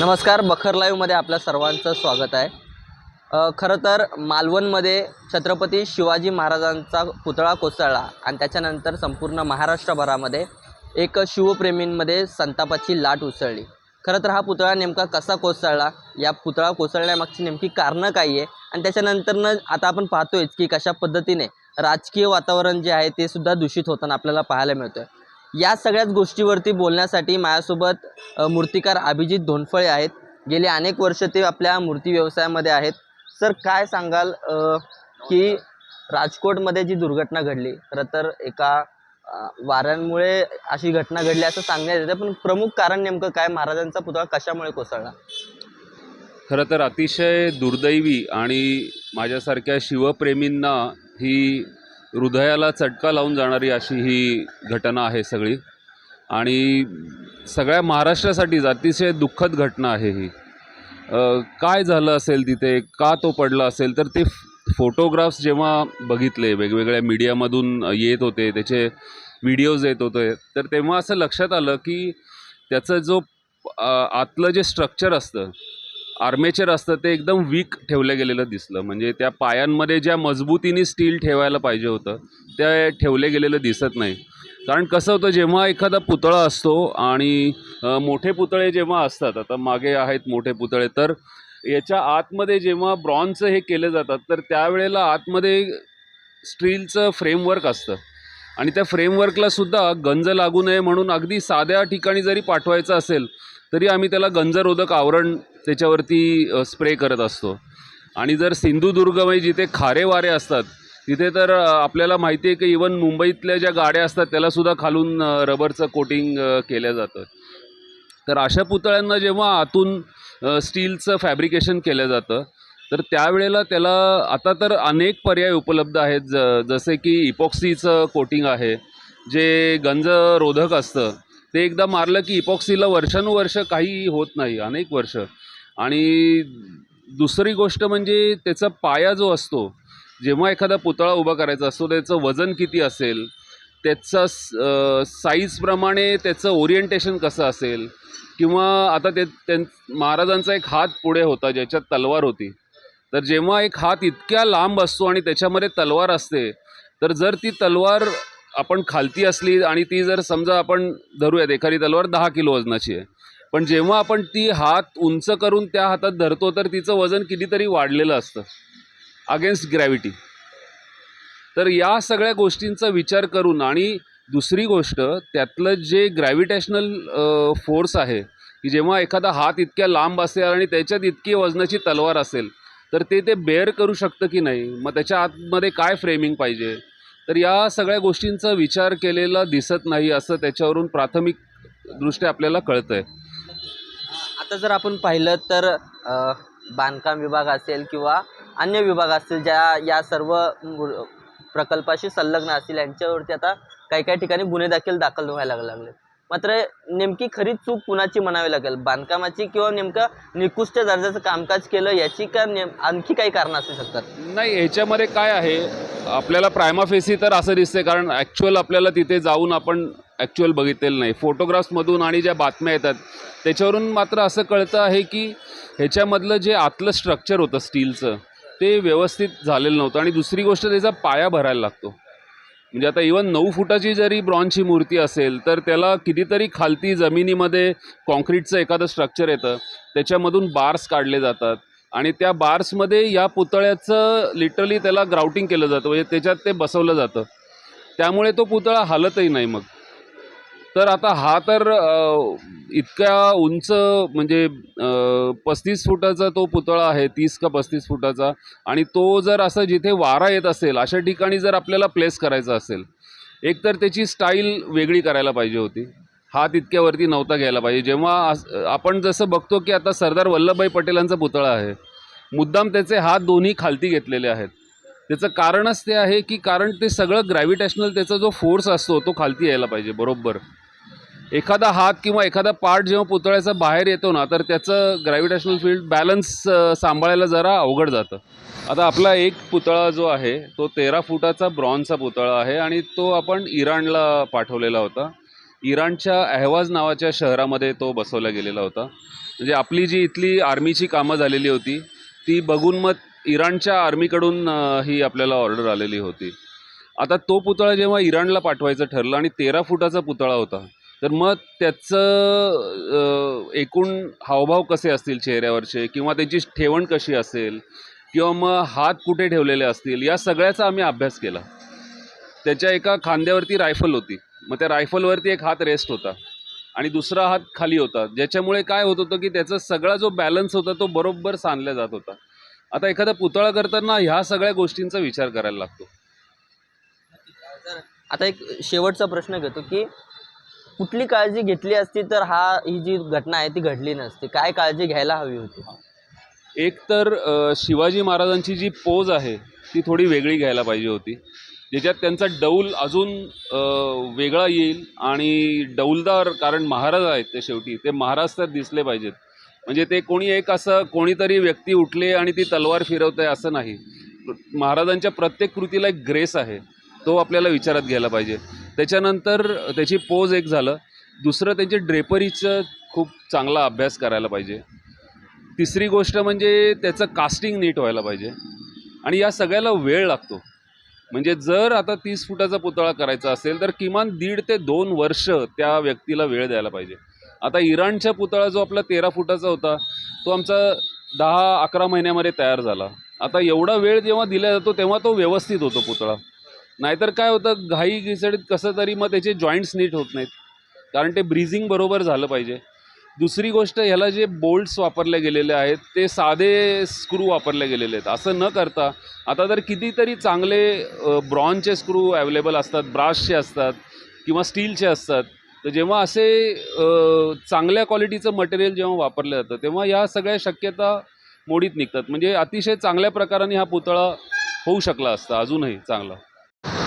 नमस्कार बखर लाईव्हमध्ये आपल्या सर्वांचं स्वागत आहे. खरं तर मालवणमध्ये छत्रपती शिवाजी महाराजांचा पुतळा कोसळला आणि त्याच्यानंतर संपूर्ण महाराष्ट्रभरामध्ये एक शिवप्रेमींमध्ये संतापाची लाट उसळली. खरं तर हा पुतळा नेमका कसा कोसळला? या पुतळा कोसळण्यामागची नेमकी कारणं काय आहे? आणि त्याच्यानंतरनं आता आपण पाहतोय की कशा पद्धतीने राजकीय वातावरण जे आहे ते सुद्धा दूषित होताना आपल्याला पाहायला मिळतं या सगळ्याच गोष्टीवरती बोलण्यासाठी माझ्यासोबत मूर्तिकार अभिजित धोंडफळे आहेत. गेले अनेक वर्ष ते आपल्या मूर्ती व्यवसायामध्ये आहेत. सर काय सांगाल की राजकोटमध्ये जी दुर्घटना घडली खरं तर एका वाऱ्यांमुळे अशी घटना घडली असं सांगण्यात येतं पण प्रमुख कारण नेमकं काय? महाराजांचा पुतळा कशामुळे कोसळला? खरं तर अतिशय दुर्दैवी आणि माझ्यासारख्या शिवप्रेमींना ही हृदयाला चटका लावून जाणारी अशी ही घटना आहे सगळी. आणि सगळ्या महाराष्ट्रासाठीच अतिशय दुःखद घटना आहे ही. काय झालं असेल तिथे? का तो पडला असेल? तर ते फोटोग्राफ्स जेव्हा बघितले वेगवेगळ्या मीडियामधून येत होते त्याचे व्हिडिओज येत होते तर तेव्हा असं लक्षात आलं की त्याचं जो आतलं जे स्ट्रक्चर असतं आर्मेचर असतं ते एकदम वीक ठेवलं गेलेलं दिसलं. म्हणजे त्या पायांमध्ये ज्या मजबूतीने स्टील ठेवायला पाहिजे होतं ते ठेवले गेलेलं दिसत नाही. कारण कसं होतं जेव्हा एखादा पुतळा असतो आणि मोठे पुतळे जेव्हा असतात आता मागे आहेत मोठे पुतळे तर याच्या आतमध्ये जेव्हा ब्रॉन्झचं हे केले जातात तर त्यावेळेला आतमध्ये स्टीलचं फ्रेमवर्क असतं. आणि त्या फ्रेमवर्कला सुद्धा गंज लागू नये म्हणून अगदी साध्या ठिकाणी जरी पाठवायचं असेल तरी आम्ही त्याला गंजरोधक आवरण त्याच्यावरती स्प्रे करत असतो. आणि जर सिंधुदुर्गमध्ये जिथे खारे वारे असतात तिथे तर आपल्याला माहिती आहे की इवन मुंबईतल्या ज्या गाड्या असतात त्यालासुद्धा खालून रबरचं कोटिंग केलं जातं. तर अशा पुतळ्यांना जेव्हा आतून स्टीलचं फॅब्रिकेशन केलं जातं तर त्यावेळेला त्याला आता तर अनेक पर्याय उपलब्ध आहेत. ज जसे की इपॉक्सीचं कोटिंग आहे जे गंज रोधक असतं ते एकदा मारलं की इपॉक्सीला वर्षानुवर्ष काही होत नाही अनेक वर्ष. आणि दुसरी गोष्ट म्हणजे त्याचा पाया जो असतो जेव्हा एखादा पुतळा उभा करायचा असतो त्याचं वजन किती असेल त्याचा साईजप्रमाणे त्याचं ओरिएंटेशन कसं असेल किंवा आता ते त्यां महाराजांचा एक हात पुढे होता ज्याच्यात तलवार होती. तर जेव्हा एक हात इतक्या लांब असतो आणि त्याच्यामध्ये तलवार असते तर जर ती तलवार आपण खालती असली आणि ती जर समजा आपण धरूयात एखादी तलवार दहा किलो वजनाची आहे पण जेव्हा आपण ती हात उंच करून त्या हातात धरतो तर तिचं वजन कितीतरी वाढलेलं असतं. अगेन्स्ट ग्रॅव्हिटी तर या सगळ्या गोष्टींचा विचार करून आणि दुसरी गोष्ट त्यातलं जे ग्रॅव्हिटेशनल फोर्स आहे की जेव्हा एखादा हात इतक्या लांब असेल आणि त्याच्यात इतकी वजनाची तलवार असेल तर ते ते बेअर करू शकतं की नाही? मग त्याच्या आतमध्ये काय फ्रेमिंग पाहिजे? तर या सगळ्या गोष्टींचा विचार केलेला दिसत नाही असं त्याच्यावरून प्राथमिक दृष्ट्या आपल्याला कळतं आहे आता जर आपण पाहिलं तर बांधकाम विभाग असेल किंवा अन्य विभाग असतील ज्या या सर्व प्रकल्पाशी संलग्न असतील यांच्यावरती आता काही काही ठिकाणी गुन्हे देखील दाखल व्हायला लागले. मात्र नेमकी खरी चूक कुणाची म्हणावी लागेल? बांधकामाची किंवा नेमकं निकृष्ट दर्जाचं कामकाज केलं याची का नेम आणखी काही कारणं असू शकतात? नाही याच्यामध्ये काय आहे? आपल्याला प्रायमाफेसी तर असं दिसते कारण ॲक्च्युअल आपल्याला तिथे जाऊन आपण ॲक्च्युअल बघितलेलं नाही. फोटोग्राफ्समधून आणि ज्या बातम्या येतात त्याच्यावरून मात्र असं कळतं आहे की ह्याच्यामधलं जे आतलं स्ट्रक्चर होतं स्टीलचं ते व्यवस्थित झालेलं नव्हतं आणि दुसरी गोष्ट त्याचा पाया भरायला लागतो. म्हणजे आता इवन नऊ फुटाची जरी ब्रॉन्झची मूर्ती असेल तर त्याला कितीतरी खालती जमिनीमध्ये कॉन्क्रीटचं एखादं स्ट्रक्चर येतं त्याच्यामधून बार्स काढले जातात आणि त्या बार्समध्ये या पुतळ्याचं लिटरली त्याला ग्राउटिंग केलं जातं म्हणजे त्याच्यात ते बसवलं जातं. त्यामुळे तो पुतळा हलतही नाही मग. तर आता हा तर इतक्या उंच म्हणजे पस्तीस फुटाचा तो पुतळा आहे तीस का पस्तीस फुटाचा. आणि तो जर असं जिथे वारा येत असेल अशा ठिकाणी जर आपल्याला प्लेस करायचा असेल एकतर त्याची स्टाईल वेगळी करायला पाहिजे होती. हा तितक्यावरती नव्हता घ्यायला पाहिजे. जेव्हा आपण जसं बघतो की आता सरदार वल्लभभाई पटेलांचा पुतळा आहे मुद्दाम त्याचे हात दोन्ही खालती घेतलेले आहेत. त्याचं कारणच ते आहे की कारण ते सगळं ग्रॅव्हिटेशनल त्याचा जो फोर्स असतो तो खालती यायला पाहिजे बरोबर. एखादा हात किंवा एखादा पार्ट जेव्हा पुतळ्याचा बाहेर येतो ना तर त्याचं ग्रॅव्हिटेशनल फील्ड बॅलन्स सांभाळायला जरा अवघड जातं. आता आपला एक पुतळा जो आहे तो तेरा फुटाचा ब्रॉन्झचा पुतळा आहे आणि तो आपण इराणला पाठवलेला होता. इराणच्या अहवाज नावाच्या शहरामध्ये तो बसवला गेलेला होता. म्हणजे आपली जी इथली आर्मीची कामं झालेली होती ती बघून मग इराणच्या आर्मीकडून ही आपल्याला ऑर्डर आलेली होती. आता तो पुतळा जेव्हा इराणला पाठवायचं ठरलं आणि तेरा फुटाचा पुतळा होता तर मग त्याचं एकूण हावभाव कसे असतील चेहऱ्यावरचे? किंवा त्याची ठेवण कशी असेल? किंवा मग हात कुठे ठेवलेले असतील? या सगळ्याचा आम्ही अभ्यास केला. त्याच्या एका खांद्यावरती रायफल होती. मग त्या रायफलवरती एक हात रेस्ट होता. आणि दुसरा हात खाली होता. ज्याच्यामुळे काय होत होतं की त्याचा सगळा जो बॅलन्स होता तो बरोबर सांधला जात होता. आता एखादा पुतळा करताना ह्या सगळ्या गोष्टींचा विचार करायला लागतो. आता एक शेवटचा प्रश्न घेतो की कुठली काळजी घेतली असती तर हा ही जी घटना आहे ती घडली नसती. काय काळजी घ्यायला हवी होती? एक तर अ, शिवाजी महाराजांची जी पोज आहे ती थोडी वेगळी घ्यायला पाहिजे होती. ज्याच्यात त्यांचा डौल अजून अ, वेगळा येईल आणि डौलदार कारण महाराज आहेत ते शेवटी ते महाराज तर दिसले पाहिजेत. म्हणजे ते कोणी एक असं कोणीतरी व्यक्ती उठले आणि ती तलवार फिरवते असं नाही. महाराजांच्या प्रत्येक कृतीला एक ग्रेस आहे तो आपल्याला विचारात घ्यायला पाहिजे. त्याच्यानंतर त्याची पोज एक झालं. दुसरं त्यांची ड्रेपरीचं खूप चांगला अभ्यास करायला पाहिजे. तिसरी गोष्ट म्हणजे त्याचं कास्टिंग नीट व्हायला पाहिजे. आणि या सगळ्याला वेळ लागतो. म्हणजे जर आता तीस फुटाचा पुतळा करायचा असेल तर किमान दीड ते दोन वर्ष त्या व्यक्तीला वेळ द्यायला पाहिजे. आता इराणच्या पुतळा जो आपला तेरा फुटाचा होता तो आमचा दहा अकरा महिन्यामध्ये तयार झाला. आता एवढा वेळ जेव्हा दिला जातो तेव्हा तो व्यवस्थित होतो पुतळा. नाहीतर काय होतं घाई घिसडीत कसं तरी मग त्याचे जॉईंट्स नीट होत नाहीत. कारण ते ब्रिझिंग बरोबर झालं पाहिजे. दुसरी गोष्ट ह्याला जे बोल्ट्स वापरले गेलेले आहेत ते साधे स्क्रू वापरले गेलेले आहेत. असं न करता आता तर कितीतरी चांगले ब्रॉनचे स्क्रू अवेलेबल असतात ब्रासचे असतात किंवा स्टीलचे असतात. तर जेव्हा असे चांगल्या क्वालिटीचं मटेरियल जेव्हा वापरलं जातं तेव्हा या सगळ्या शक्यता मोडीत निघतात. म्हणजे अतिशय चांगल्या प्रकाराने हा पुतळा होऊ शकला असता अजूनही चांगला.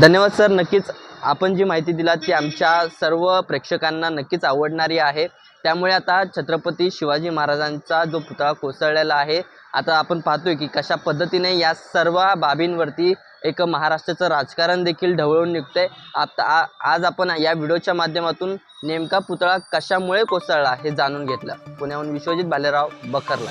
धन्यवाद सर. नक्कीच आपण जी माहिती दिलात ती आमच्या सर्व प्रेक्षकांना नक्कीच आवडणारी आहे. त्यामुळे आता छत्रपती शिवाजी महाराजांचा जो पुतळा कोसळलेला आहे आता आपण पाहतोय की कशा पद्धतीने या सर्व बाबींवरती एक महाराष्ट्राचं राजकारण देखील ढवळून निघतंय. आता आ- आज आपण या व्हिडिओच्या माध्यमातून नेमका पुतळा कशामुळे कोसळला हे जाणून घेतलं. पुण्याहून विश्वजित बालेराव बखरला